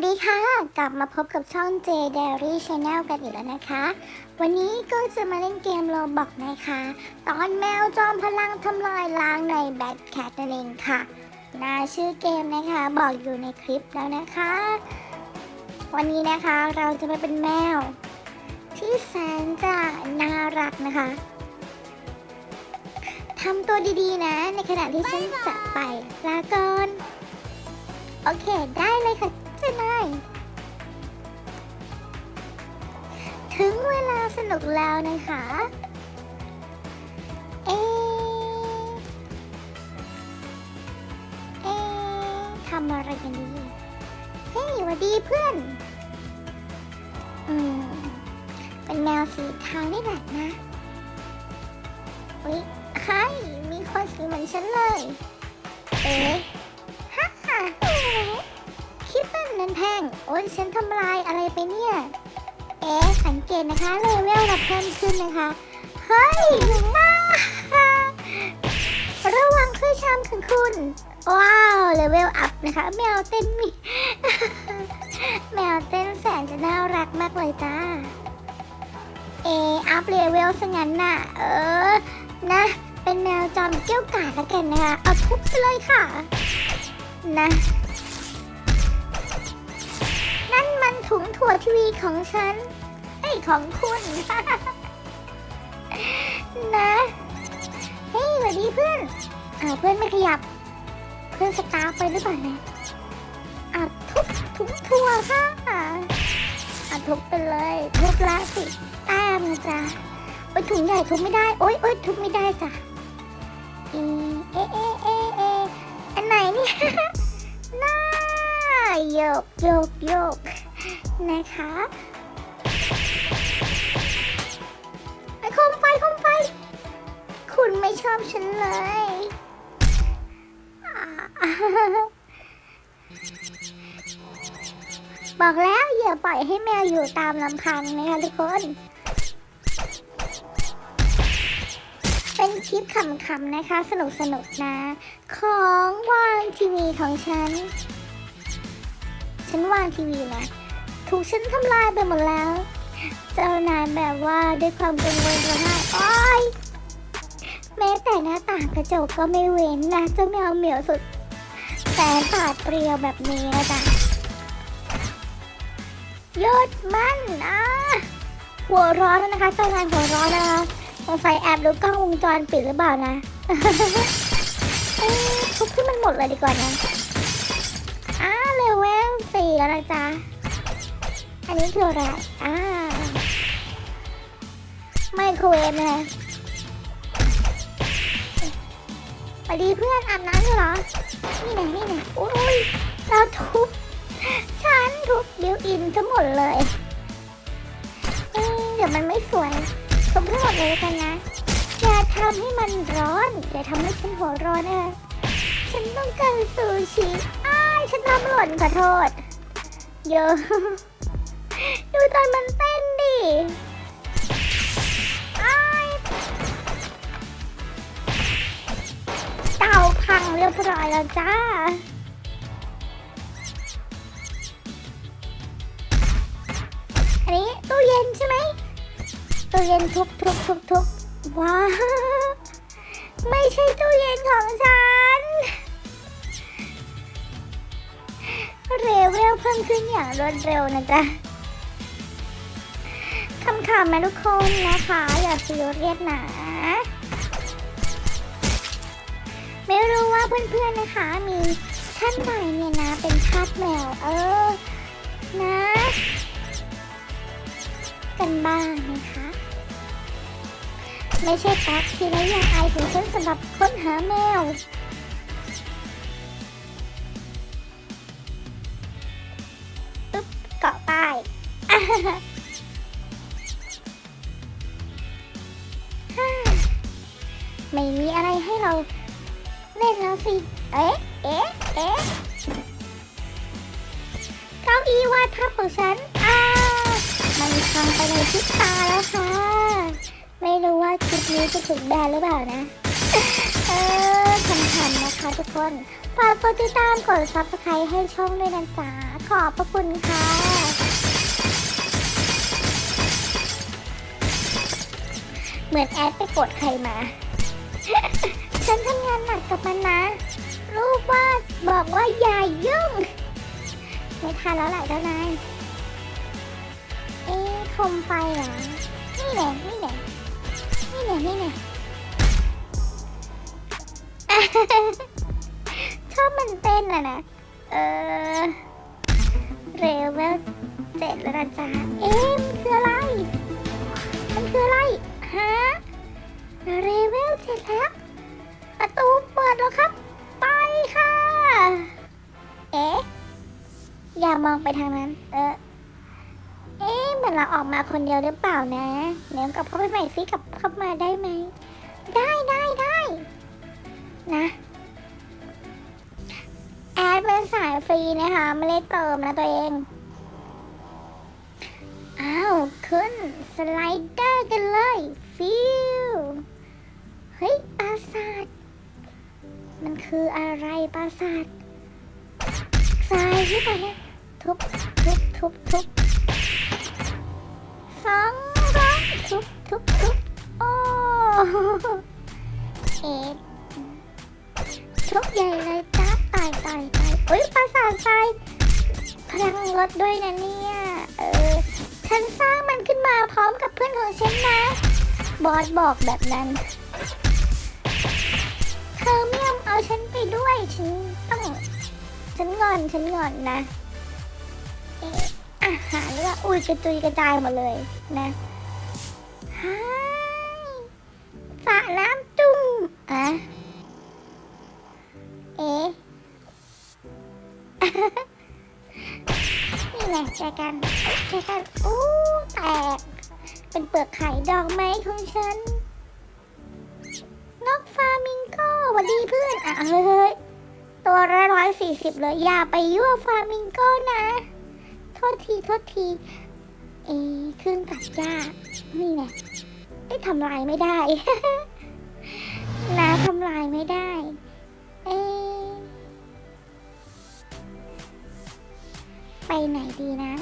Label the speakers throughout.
Speaker 1: สดีค่ะ กลับมาพบกับช่อง J Diary Channel กันอีกแล้วนะคะ วันนี้ก็จะมาเล่นเกมโลบอกนะคะ ตอนแมวจอมพลังทำลายล้างในแบทแคทนั่นเองค่ะนาชื่อเกมนะคะบอกอยู่ในคลิปแล้วนะคะ วันนี้นะคะเราจะมาเป็นแมว ที่แสนจะน่ารักนะคะทำตัวดีๆนะ ในขณะที่ฉันจะไปลาก่อนโอเค ได้เลยค่ะ เจ้านายถึงเวลาสนุกแล้วนะคะ เอ เอทำอะไรกันดี เฮ้ยวัสดีเพื่อน อืม เป็นแมวสีเทานี่แหละนะอุ้ยใครมีคนสีเหมือนฉันเลย เอ๊ะ นันแพงโอ้ยฉันทำลายอะไรไปเนี่ย เอ๊สังเกตนะคะเลเวลเราเพิ่มขึ้นนะคะ เฮ้ยมาระวังเครื่องชามของคุณ ว้าวเลเวลอัพนะคะ แมวเต้นมี แมวเต้นแสนจะน่ารักมากเลยจ้า เออัพเลเวลซะงั้นน่ะ เออ นะ เป็นแมวจอมเกี้ยวกาดแล้วกันนะคะ เอาทุบไปเลยค่ะ นะ ถุงถั่วทีวีของฉันไอ้ของคุณ นะเฮ้ยสวัสดีเพื่อนอ่าเพื่อนไม่ขยับ เพื่อนสตาร์ไปหรือเปล่าเนี่ยอะทุบถุงถั่วค่ะอะทุบไปเลยทุบละสิแต้มจ๊ะโอ้ยถุงใหญ่ทุบไม่ได้โอ๊ยโอ๊ยทุบไม่ได้จ้ะอีเอเอเอเออันไหนเนี่ยน่าโยกโยกโยก นะคะไอ้คมไฟคมไฟ คุณไม่ชอบฉันเลยบอกแล้วอย่าปล่อยให้แมวอยู่ตามลำพังนะคะทุกคน เป็นคลิปขำๆนะคะ สนุกๆนะ ของวางทีวีของฉัน ฉันวางทีวีนะ ถูกฉันทำลายไปหมดแล้ว เจ้านายแบบว่าด้วยความกังวลร้องไห้โอ้ยแม้แต่หน้าต่างกระจกก็ไม่เว้นนะเจ้าแมวเหมียวสุดแสนปาดเปรียวแบบนี้นะจ๊ะหยุดมันอะหัวร้อนแล้วนะคะ เจ้านายหัวร้อนนะคะสงสัยแอบดูกล้องวงจรปิดหรือเปล่านะทุบที่มันหมดเลยดีกว่านะอ่าเลเวลสี่แล้วนะจ๊ะ อันนี้คืออะไรอ่าไมโครเวฟนะไปดีเพื่อนอาบน้ำอยู่เหรอ นี่ไหนนี่ไหนโอ้ยเราทุบฉันทุบบิวอินทั้งหมดเลยเเดี๋ยวมันไม่สวยทุบทั้งหมดเลยกันนะ อย่าทำให้มันร้อน อย่าทำให้ฉันหัวร้อนนะ ฉันต้องการซูชิอ้ายฉันทำหล่นขอโทษ เยอะ ดูตอนมันเต้นดิเต่าพังเรียบร้อยแล้วจ้าอันนี้ตู้เย็นใช่ไหมตู้เย็นทุบทุบทุบทุบว้าไม่ใช่ตู้เย็นของฉัน เร็วเร็วเพิ่มขึ้นอย่างรวดเร็วนะจ๊ะ คำขำนะทุกคนนะคะ อย่าซีเรียสนะ ไม่รู้ว่าเพื่อนๆนะคะ มีท่านไหนเนี่ยนะ เป็นทาสแมว เออ นะ กันบ้างนะคะ ไม่ใช่ตักที่ไร้ยาอายของฉันสำหรับค้นหาแมว ไม่มีอะไรให้เราเล่นแล้วสิ เอ๊ะ เอ๊ะ เอ๊ะ เก้าอี้วาดภาพของฉันอ่ามันพังไปในพริบตาแล้วค่ะ ไม่รู้ว่าคลิปนี้จะถูกแบนหรือเปล่านะ เออคำถามนะคะทุกคน ฝากกดติดตามกดซับสไครต์ให้ช่องด้วยนะจ๊ะ ขอบพระคุณค่ะเหมือนแอดไปกดใครมา ฉันทำงานหนักกับมันนะ รูปวาบอกว่าอย่ายุ่ง ไม่ทันแล้วแหละเจ้านาย เอ๊ะคมไฟเหรอ นี่แหละนี่แหละนี่แหละนี่แหละชอบมันเต้นอะนะ เออ เรเวลเจ็ดแล้วนะจ๊ะเอ๊ะมันคืออะไร มันคืออะไร ฮะ เรเวลเจ็ดแล้ว ประตูเปิดแล้วครับ ไปค่ะ เอ๊ะ อย่ามองไปทางนั้น เออ เอ๊ะเหมือนเราออกมาคนเดียวหรือเปล่านะเดี๋ยวกลับเข้าไปใหม่ซิกลับเข้ามาได้ไหม ได้ได้ได้นะแอดเป็นสายฟรีนะคะ ไม่ได้เติมนะตัวเอง อ้าว ขึ้น สไลเดอร์กันเลย ฟิวเฮ้ยปราสาท มันคืออะไรปราสาททรายใช่ปะเนี่ยทุบทุบทุบทุบสองร้อยทุบทุบทุบโอ้เอ็ดทุบใหญ่เลยจ้าตายตายตายเฮ้ยปราสาททรายพลังลดด้วยนะเนี่ยเออฉันสร้างมันขึ้นมาพร้อมกับเพื่อนของฉันนะ บอสบอกแบบนั้น ฉันงอนฉันงอนนะเอะอาหารก็อุ้ยกระจุยกระจายหมดเลยนะฮ่ายสระน้ำจุ่มอะเอ๊ะนี่แหละแจกันแจกันอู้แตก เป็นเปลือกไข่ดอกไม้ของฉันนกฟามิงโก้หวัสดีเพื่อนอะเฮ้ย ตัวละร้อยสี่สิบเลยอย่าไปยั่วฟามิงโก้นะ โทษที โทษที เอ้เครื่องตัดหญ้า นี่แหละไอ้ทำลายไม่ได้ นะทำลายไม่ได้ เอไปไหนดีนะ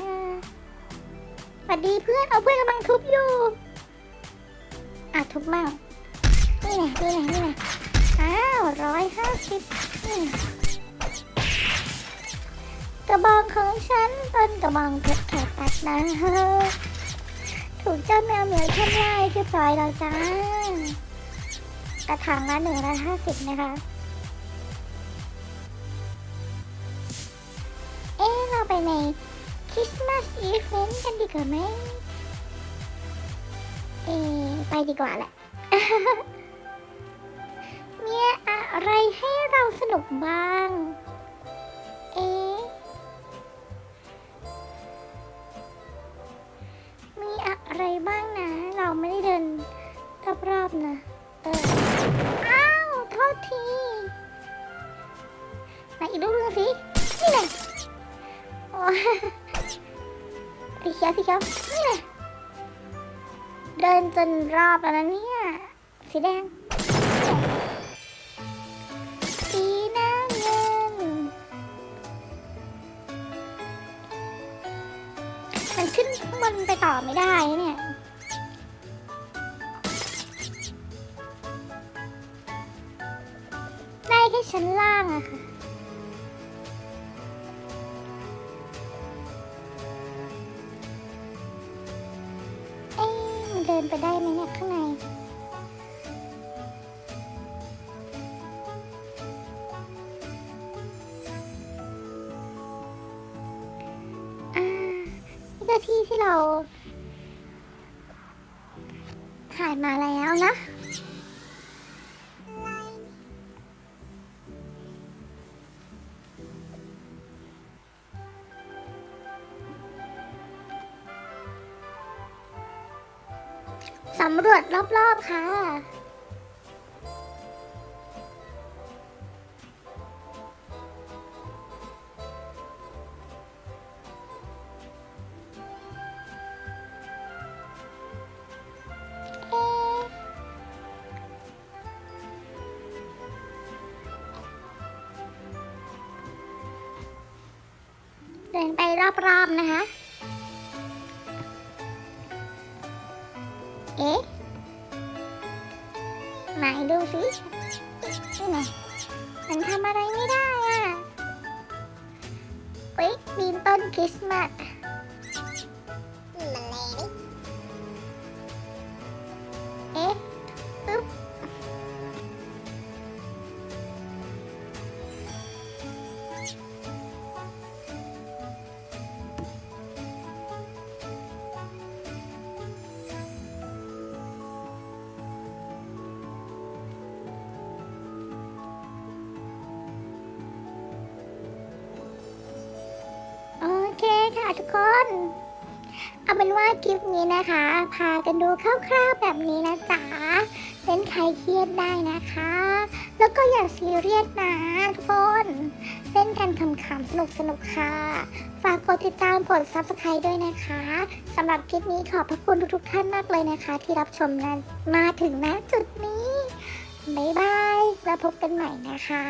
Speaker 1: สวัสดีเพื่อน เอาเพื่อนกำลังทุบอยู่ อะทุบมั่งนี่แหละนี่แหละนี่แหละอ้าวร้อยห้าสิบนี่ กระบองของฉันต้นกระบองเพชรแขกตัดนะถูกเจ้าแมวเหมียวทำลายเรียบร้อยแล้วจ้ากระถางละหนึ่งร้อยห้าสิบนะคะ เอ๊เราไปในคริสต์มาสอีเวนต์กันดีกว่าไหมเอไปดีกว่าแหละมีอะไรให้เราสนุกบ้าง อะไรบ้างนะ เราไม่ได้เดินรอบๆนะ เออ อ้าว โทษทีไหนอีกรูปนึงสิ นี่แหละโอ้สีเขียวสีเขียวนี่แหละเดินจนรอบแล้วนะเนี่ย สีแดง มันไปต่อไม่ได้เนี่ยได้แค่ชั้นล่างอะค่ะเอ๊ะมันเดินไปได้ไหมเนี่ยข้างใน นี่ก็ที่ที่เราถ่ายมาแล้วนะสำรวจรอบๆค่ะ ดินไปรอบๆนะคะ เอ๊ะไหนดูสินี่ไงมันทำอะไรไม่ได้อะเฮ้ยมีต้นคริสต์มาส ทุกคน เอาเป็นว่าคลิปนี้นะคะ พากันดูคร่าวๆแบบนี้นะจ๊ะเป็นใครเครียดได้นะคะ แล้วก็อย่าซีเรียสนะทุกคนเล่นกันขำๆสนุกๆค่ะ ฝากกดติดตามกด subscribe ด้วยนะคะสำหรับคลิปนี้ขอบพระคุณทุกๆท่านมากเลยนะคะ ที่รับชมกันมาถึงณจุดนี้บ๊ายบายแล้วพบกันใหม่นะคะ